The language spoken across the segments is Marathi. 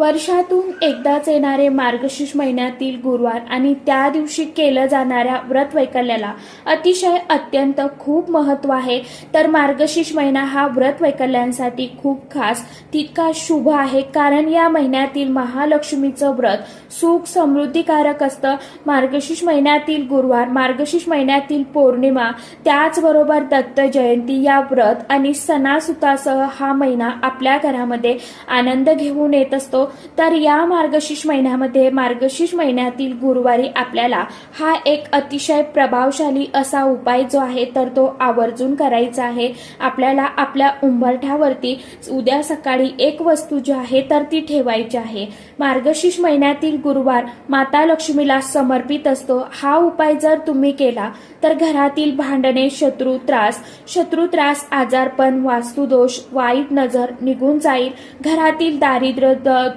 वर्षातून एकदाच येणारे मार्गशीर्ष महिन्यातील गुरुवार आणि त्या दिवशी केलं जाणाऱ्या व्रत वैकल्याला अतिशय अत्यंत खूप महत्त्व आहे. तर मार्गशीर्ष महिना हा व्रत वैकल्यांसाठी खूप खास तितका शुभ आहे. कारण या महिन्यातील महालक्ष्मीचं व्रत सुख समृद्धिकारक असतं. मार्गशीर्ष महिन्यातील गुरुवार मार्गशीर्ष महिन्यातील पौर्णिमा त्याचबरोबर दत्त जयंती या व्रत आणि सणासुतासह हा महिना आपल्या घरामध्ये आनंद घेऊन येत असतो. तर या मार्गशीर्ष महिन्यामध्ये मार्गशीर्ष महिन्यातील गुरुवारी आपल्याला हा एक अतिशय प्रभावशाली असा उपाय जो आहे तर तो आवर्जून करायचा आहे. आपल्याला आपल्या उंबरठ्यावरती उद्या सकाळी एक वस्तू जी आहे तर ती ठेवायची आहे. मार्गशीर्ष महिन्यातील गुरुवार माता लक्ष्मीला समर्पित असतो. हा उपाय जर तुम्ही केला तर घरातील भांडणे शत्रू त्रास शत्रू त्रास आजारपण वास्तुदोष वाईट नजर निघून जाईल. घरातील दारिद्र्य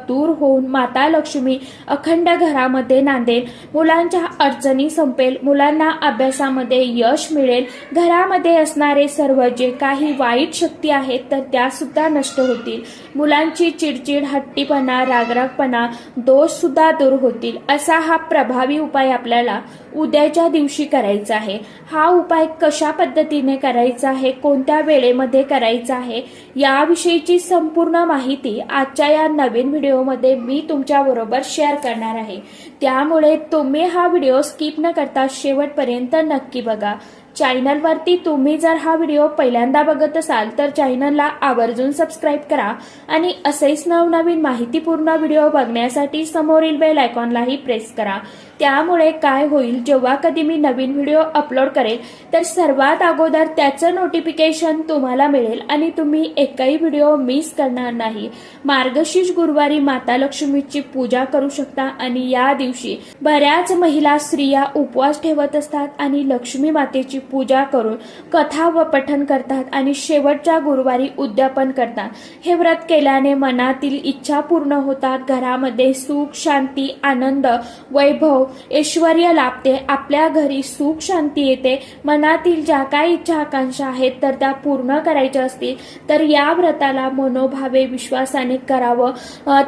दूर होऊन माता लक्ष्मी अखंड घरामध्ये नांदेल मुलांच्या अडचणी संपेल. मुलांना अभ्यासामध्ये यश मिळेल. घरामध्ये असणारे सर्व जे काही वाईट शक्ती आहेत तर त्या सुद्धा नष्ट होतील. मुलांची चिडचिड हट्टीपणा रागरागपणा दोष सुद्धा दूर होतील. असा हा प्रभावी उपाय आपल्याला उद्याच्या दिवशी करायचा आहे. हा उपाय कशा पद्धतीने करायचा आहे कोणत्या वेळेमध्ये करायचा आहे याविषयीची संपूर्ण माहिती आजच्या या नवीन व्हिडिओमध्ये मी तुमच्याबरोबर शेअर करणार आहे. त्यामुळे तुम्ही हा व्हिडिओ स्किप न करता शेवटपर्यंत नक्की बघा. चॅनलवरती तुम्ही जर हा व्हिडिओ पहिल्यांदा बघत असाल तर चॅनलला आवर्जून सबस्क्राईब करा आणि असेच नवनवीन माहितीपूर्ण व्हिडिओ बघण्यासाठी समोरील बेल आयकॉनलाही प्रेस करा. त्यामुळे काय होईल जेव्हा कधी मी नवीन व्हिडिओ अपलोड करेल तर सर्वात अगोदर त्याचं नोटिफिकेशन तुम्हाला मिळेल आणि तुम्ही एकही व्हिडिओ मिस करणार नाही. मार्गशीर्ष गुरुवारी माता लक्ष्मीची पूजा करू शकता आणि या दिवशी बऱ्याच महिला स्त्रिया उपवास ठेवत असतात आणि लक्ष्मी मातेची पूजा करून कथा व पठन करतात आणि शेवटच्या गुरुवारी उद्यापन करतात. हे व्रत केल्याने मनातील इच्छा पूर्ण होतात. घरामध्ये सुख शांती आनंद वैभव ऐश्वर लाभते आपल्या घरी सुख शांती येते मनातील ज्या काही इच्छा आकांक्षा आहेत तर त्या पूर्ण करायच्या असतील तर या व्रताला मनोभावे विश्वासाने करावं.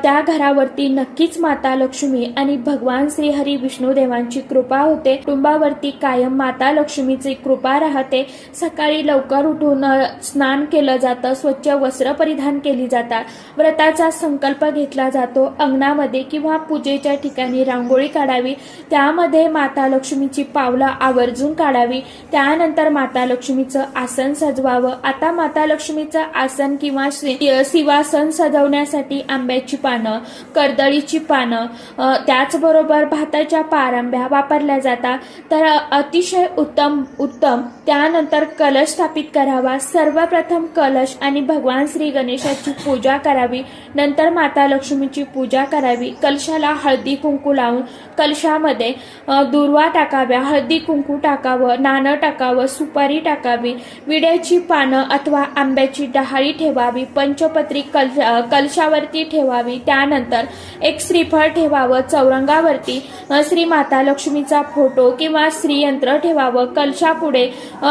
त्या घरावरती नक्कीच माता लक्ष्मी आणि भगवान श्री हरी विष्णू देवांची कृपा होते. कुटुंबावरती कायम माता लक्ष्मीची कृपा राहते. सकाळी लवकर उठून स्नान केलं जातं स्वच्छ वस्त्र परिधान केली जातात. व्रताचा संकल्प घेतला जातो. अंगणामध्ये किंवा पूजेच्या ठिकाणी रांगोळी काढावी. त्यामध्ये माता लक्ष्मीची पावलं आवर्जून काढावी. त्यानंतर माता लक्ष्मीचं आसन सजवावं. आता माता लक्ष्मीचं आसन किंवा शिवासन सजवण्यासाठी आंब्याची पानं कर्दळीची पानं त्याचबरोबर भाताच्या पारंब्या वापरल्या जातात. तर अतिशय उत्तम उत्तम. त्यानंतर कलश स्थापित करावा. सर्वप्रथम कलश आणि भगवान श्री गणेशाची पूजा करावी. नंतर माता लक्ष्मीची पूजा करावी. कलशाला हळदी कुंकू लावून कलशा त्यामध्ये दुर्वा टाकाव्या हळदी कुंकू टाकावं नाणं टाकावं सुपारी टाकावी विड्याची पानं अथवा आंब्याची डहाळी ठेवावी पंचपत्री कल कलशावरती ठेवावी त्यानंतर एक श्रीफळ ठेवावं चौरंगावरती श्रीमाता श्री माता लक्ष्मीचा फोटो किंवा श्रीयंत्र ठेवावं कलशापुढे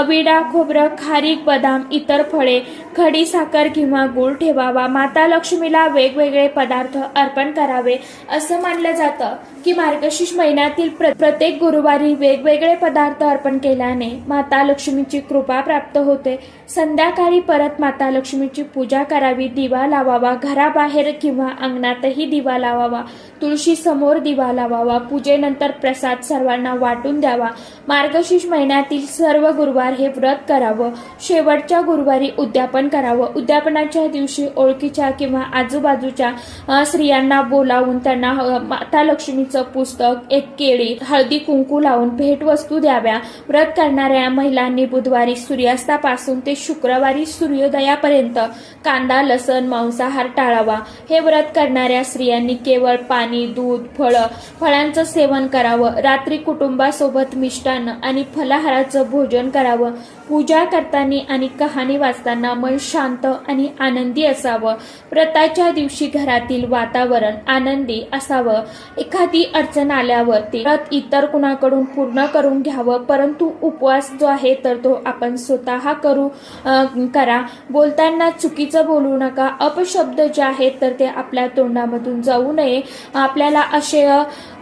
विडा खोबरं खारीक बदाम इतर फळे खडी साखर किंवा गुळ ठेवावा माता लक्ष्मीला वेगवेगळे पदार्थ अर्पण करावे असं मानलं जातं. की मार्गशीर्ष महिन्यातील प्र- प्रत्येक गुरुवारी वेगवेगळे पदार्थ अर्पण केल्याने माता लक्ष्मीची कृपा प्राप्त होते. संध्याकाळी परत माता लक्ष्मीची पूजा करावी दिवा लावावा घराबाहेर किंवा अंगणातही दिवा लावावा तुळशी समोर दिवा लावावा पूजेनंतर प्रसाद सर्वांना वाटून द्यावा. मार्गशीर्ष महिन्यातील सर्व गुरुवार हे व्रत करावं. शेवटच्या गुरुवारी उद्यापन करावं. उद्यापनाच्या दिवशी ओळखीच्या किंवा आजूबाजूच्या स्त्रियांना बोलावून त्यांना माता लक्ष्मीचं पुस्तक एक केळी हळदी कुंकू लावून भेटवस्तू द्याव्या. व्रत करणाऱ्या महिलांनी बुधवारी सूर्यास्तापासून ते शुक्रवारी सूर्योदयापर्यंत कांदा लसण मांसाहार टाळावा. हे व्रत करणाऱ्या स्त्रियांनी केवळ पाणी दूध फळं फळांचं सेवन करावं. रात्री कुटुंबासोबत मिष्टान्न आणि फलाहाराचं भोजन करावं. पूजा करताना आणि कहाणी वाचताना मन शांत आणि आनंदी असावं. व्रताच्या दिवशी घरातील वातावरण आनंदी असावं. एखादी अडचण आल्यावरती व्रत इतर कुणाकडून पूर्ण करून घ्यावं परंतु उपवास जो आहे तर तो आपण स्वतः करू आ, करा. बोलताना चुकीचं बोलू नका. अपशब्द जे आहेत तर ते आपल्या तोंडामधून जाऊ नये. आपल्याला असे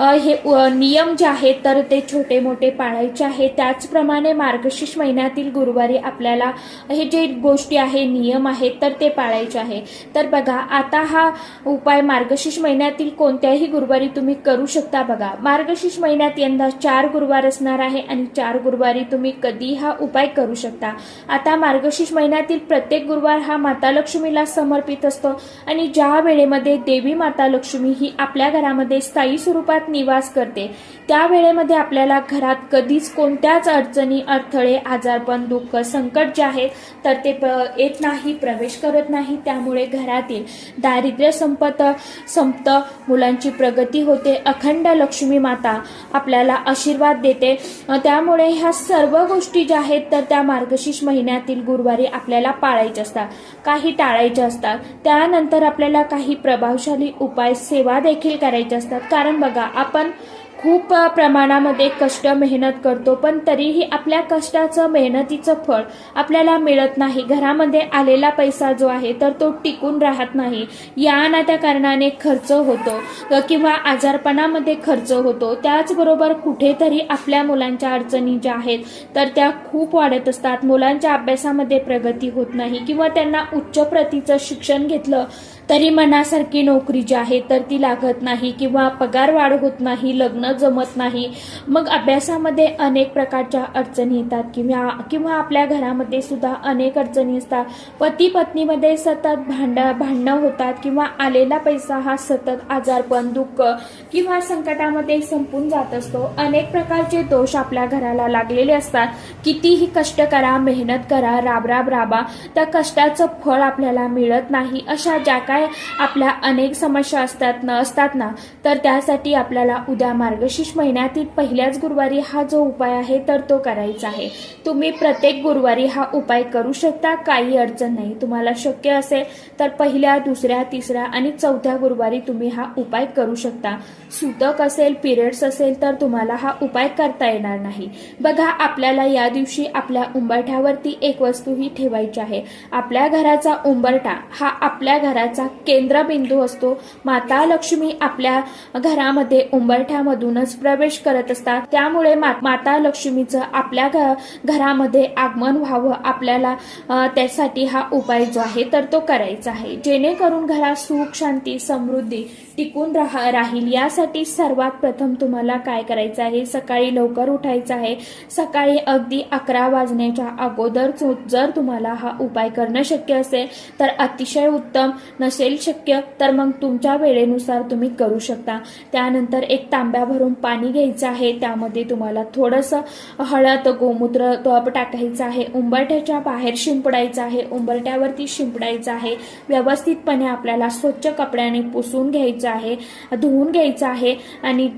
हे नियम जे आहेत तर ते छोटे मोठे पाळायचे आहे. त्याचप्रमाणे मार्गशीर्ष महिन्यातील गुरुवारी आपल्याला हे जे गोष्टी आहे नियम आहेत तर ते पाळायचे आहे. तर बघा आता हा उपाय मार्गशीर्ष महिन्यातील कोणत्याही गुरुवारी तुम्ही करू शकता बघा. मार्गशीर्ष महिन्यात यंदा चार गुरुवार असणार आहे आणि चार गुरुवारी तुम्ही कधी हा उपाय करू शकता. आता मार्गशीर्ष महिन्यातील प्रत्येक गुरुवार हा माता लक्ष्मीला समर्पित असतो आणि ज्या वेळेमध्ये देवी माता लक्ष्मी ही आपल्या घरामध्ये स्थायी स्वरूपात निवास करते त्या वेळेमध्ये आपल्याला घरात कधीच कोणत्याच अडचणी अडथळे आजारपण दुःख संकट जे आहेत तर ते प- येत नाही प्रवेश करत नाही. त्यामुळे घरातील दारिद्र्य संपत संपत मुलांची प्रगती होते. अखंड लक्ष्मी माता आपल्याला आशीर्वाद देते. त्यामुळे ह्या सर्व गोष्टी ज्या आहेत तर त्या मार्गशीर्ष महिन्यातील गुरुवारी आपल्याला पाळायच्या असतात. काही टाळायच्या असतात. त्यानंतर आपल्याला काही प्रभावशाली उपाय सेवा देखील करायच्या असतात. कारण बघा आपण खूप प्रमाणामध्ये कष्ट मेहनत करतो पण तरीही आपल्या कष्टाचं मेहनतीचं फळ आपल्याला मिळत नाही. घरामध्ये आलेला पैसा जो आहे तर तो टिकून राहत नाही. या ना त्या कारणाने खर्च होतो किंवा आजारपणामध्ये खर्च होतो. त्याचबरोबर कुठेतरी आपल्या मुलांच्या अडचणी ज्या आहेत तर त्या खूप वाढत असतात. मुलांच्या अभ्यासामध्ये प्रगती होत नाही किंवा त्यांना उच्च प्रतीचं शिक्षण घेतलं तरी मनासारखी नोकरी जी आहे तर ती लागत नाही किंवा पगार वाढ होत नाही लग्न जमत नाही. मग अभ्यासामध्ये अनेक प्रकारच्या अडचणी येतात किंवा किंवा आपल्या घरामध्ये सुद्धा अनेक अडचणी असतात. पती पत्नीमध्ये सतत भांड भांडणं होतात किंवा आलेला पैसा हा सतत आजारपण दुःख किंवा संकटामध्ये संपून जात असतो. अनेक प्रकारचे दोष आपल्या घराला लागलेले असतात. कितीही कष्ट करा मेहनत करा राब राब राबा त्या कष्टाचं फळ आपल्याला मिळत नाही. अशा ज्या काय आपल्या अनेक समस्या असतात न असतात ना तर त्यासाठी आपल्याला उद्या मार्गशीर्ष महिन्यातील पहिल्याच गुरुवारी हा जो उपाय आहे तर तो करायचा आहे. तुम्ही प्रत्येक गुरुवारी हा उपाय करू शकता काही अडचण नाही. तुम्हाला शक्य असेल तर पहिल्या दुसऱ्या तिसऱ्या आणि चौथ्या गुरुवारी तुम्ही हा उपाय करू शकता. सुतक असेल पिरियड्स असेल तर तुम्हाला हा उपाय करता येणार नाही. बघा आपल्याला या दिवशी आपल्या उंबरठ्यावरती एक वस्तू ही ठेवायची आहे. आपल्या घराचा उंबरठा हा आपल्या घराचा केंद्रबिंदू असतो. माता लक्ष्मी आपल्या घरामध्ये उंबरठ्यामधूनच प्रवेश करत असतात. त्यामुळे माता लक्ष्मीचं आपल्या घरामध्ये आगमन व्हावं आपल्याला त्यासाठी हा उपाय जो आहे तर तो करायचा आहे. जेणेकरून घरात सुख शांती समृद्धी टिकून राहा राहील. यासाठी सर्वात प्रथम तुम्हाला काय करायचं आहे? सकाळी लवकर उठायचं आहे. सकाळी अगदी अकरा वाजण्याच्या अगोदर जर तुम्हाला हा उपाय करणं शक्य असेल तर अतिशय उत्तम. नसेल शक्य तर मग तुमच्या वेळेनुसार तुम्ही करू शकता. त्यानंतर एक तांब्या भरून पाणी घ्यायचं आहे. त्यामध्ये तुम्हाला थोडंसं हळद गोमूत्र तो टाकायचं आहे. उंबरठ्याच्या बाहेर शिंपडायचं आहे. उंबरठ्यावरती शिंपडायचं आहे. व्यवस्थितपणे आपल्याला स्वच्छ कपड्याने पुसून घ्यायचं आहे धुवून घ्यायचं आहे आणि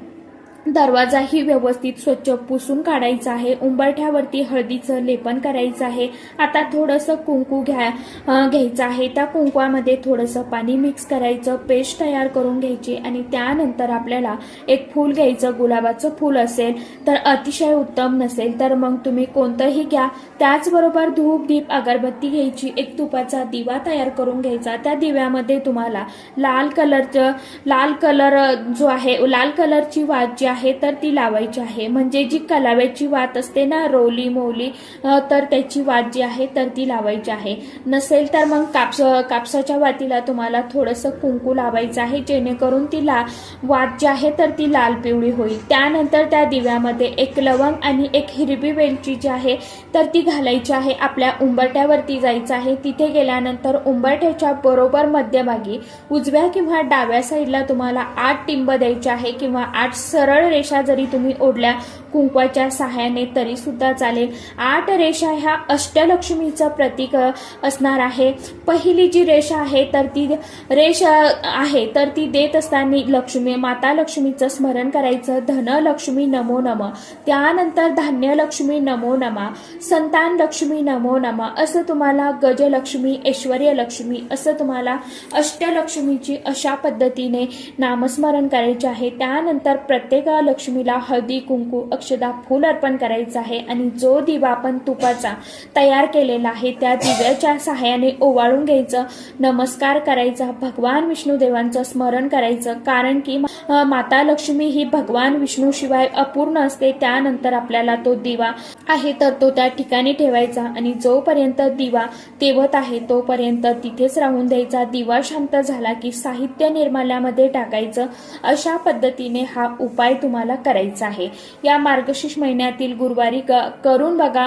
दरवाजाही व्यवस्थित स्वच्छ पुसून काढायचा आहे. उंबरठ्यावरती हळदीचं लेपन करायचं आहे. आता थोडंसं कुंकू घ्या घ्यायचं आहे. त्या कुंकवामध्ये थोडंसं पाणी मिक्स करायचं पेस्ट तयार करून घ्यायची आणि त्यानंतर आपल्याला एक फूल घ्यायचं गुलाबाचं फूल असेल तर अतिशय उत्तम नसेल तर मग तुम्ही कोणतंही घ्या. त्याचबरोबर धूप दीप अगरबत्ती घ्यायची एक तुपाचा दिवा तयार करून घ्यायचा. त्या दिव्यामध्ये तुम्हाला लाल कलरचं लाल कलर जो आहे लाल कलरची वाज जी आहे तर ती लावायची आहे. म्हणजे जी कलाव्याची वात असते ना रोली मोली तर त्याची वात जी आहे तर ती लावायची आहे. नसेल तर मग कापस कापसाच्या वातीला तुम्हाला थोडंसं कुंकू लावायचं आहे जेणेकरून ती ला वात जी आहे तर ती लाल पिवळी होईल. त्यानंतर त्या दिव्यामध्ये एक लवंग आणि एक हिरवी वेलची जी आहे तर ती घालायची आहे. आपल्या उंबरट्यावरती जायचं आहे. तिथे गेल्यानंतर उंबरठ्याच्या बरोबर मध्यभागी उजव्या किंवा डाव्या साईडला तुम्हाला आठ टिंब द्यायचे आहे किंवा आठ सरळ रेषा जरी तुम्ही ओढल्या कुंकवाच्या सहाय्याने तरी सुद्धा चालेल. आठ रेषा ह्या अष्टलक्ष्मीचं प्रतीक असणार आहे. पहिली जी रेषा आहे तर ती रेषा आहे तर ती देत असताना लक्ष्मी माता लक्ष्मीचं स्मरण करायचं धनलक्ष्मी नमो नम. त्यानंतर धान्यलक्ष्मी नमो नमा. संतान लक्ष्मी नमो नमा. असं तुम्हाला गजलक्ष्मी ऐश्वर्य लक्ष्मी असं तुम्हाला अष्टलक्ष्मीची अशा पद्धतीने नामस्मरण करायचे आहे. त्यानंतर प्रत्येक लक्ष्मीला हळदी कुंकू अक्षदा फूल अर्पण करायचं आहे आणि जो दिवा आपण तुपाचा तयार केलेला आहे त्या दिव्याच्या सहाय्याने ओवाळून घ्यायचं नमस्कार करायचा भगवान विष्णुदेवांचं स्मरण करायचं. कारण की माता लक्ष्मी ही भगवान विष्णू शिवाय अपूर्ण असते त्यानंतर आपल्याला तो दिवा आहे तर तो त्या ठिकाणी ठेवायचा. आणि जोपर्यंत दिवा तेवत आहे तोपर्यंत तिथेच राहून द्यायचा. दिवा शांत झाला की साहित्य निर्माल्यामध्ये टाकायचं. अशा पद्धतीने हा उपाय तुम्हाला करायचा आहे. या मार्गशीर्ष महिन्यातील गुरुवारी करून बघा.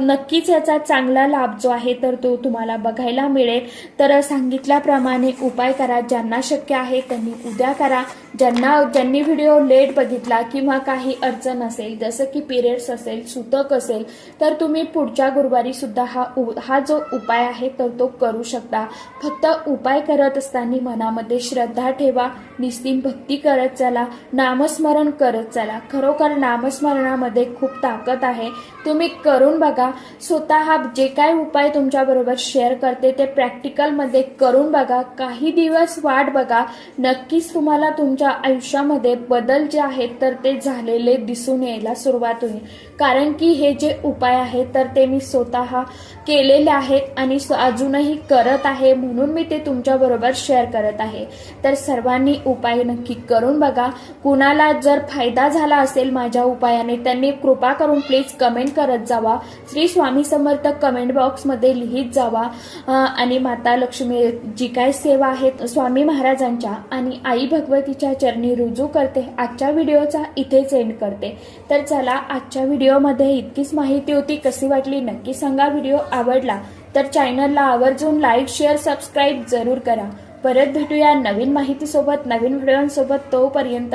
नक्कीच याचा चांगला लाभ जो आहे तर तो तुम्हाला बघायला मिळेल. तर सांगितल्याप्रमाणे उपाय करा. ज्यांना शक्य आहे त्यांनी उद्या करा. ज्यांना ज्यांनी व्हिडिओ लेट बघितला किंवा काही अडचण असेल जसं की पिरियड्स असेल सुतक असेल तर तुम्ही पुढच्या गुरुवारी सुद्धा हा हा जो उपाय आहे तर तो करू शकता. फक्त उपाय करत असताना मनामध्ये श्रद्धा ठेवा. निस्तीम भक्ती करत चला. नामस्मरण करत चला. खरोखर नाम नामस्मरणामध्ये खूप ताकद आहे. तुम्ही करून बघा. स्वतः जे काय उपाय तुमच्याबरोबर शेअर करते ते प्रॅक्टिकलमध्ये करून बघा. काही दिवस वाट बघा. नक्कीच तुम्हाला तुमच्या आयुष्यामध्ये बदल जे आहेत तर ते झालेले दिसून यायला सुरुवात होईल कारण की हे जे उपाय आहेत तर ते मी स्वतः केलेले आहेत आणि अजूनही करत आहे म्हणून मी ते तुमच्याबरोबर शेअर करत आहे. तर सर्वांनी उपाय नक्की करून बघा. कुणाला जर फायदा झाला असेल माझ्या उपायाने त्यांनी कृपा करून प्लीज कमेंट करत जावा. श्री स्वामी समर्थ कमेंट बॉक्समध्ये लिहित जावा. आणि माता लक्ष्मी जी काय सेवा आहेत स्वामी महाराजांच्या आणि आई भगवतीच्या चरणी रुजू करते आजच्या व्हिडिओचा इथेच एंड करते. तर चला आजच्या व्हिडिओमध्ये इतकीच माहिती होती कशी वाटली नक्की सांगा. व्हिडिओ आवडला तर चॅनलला आवर्जून लाईक शेअर सबस्क्राईब जरूर करा. परत भेटूया नवीन माहितीसोबत नवीन व्हिडिओंसोबत तोपर्यंत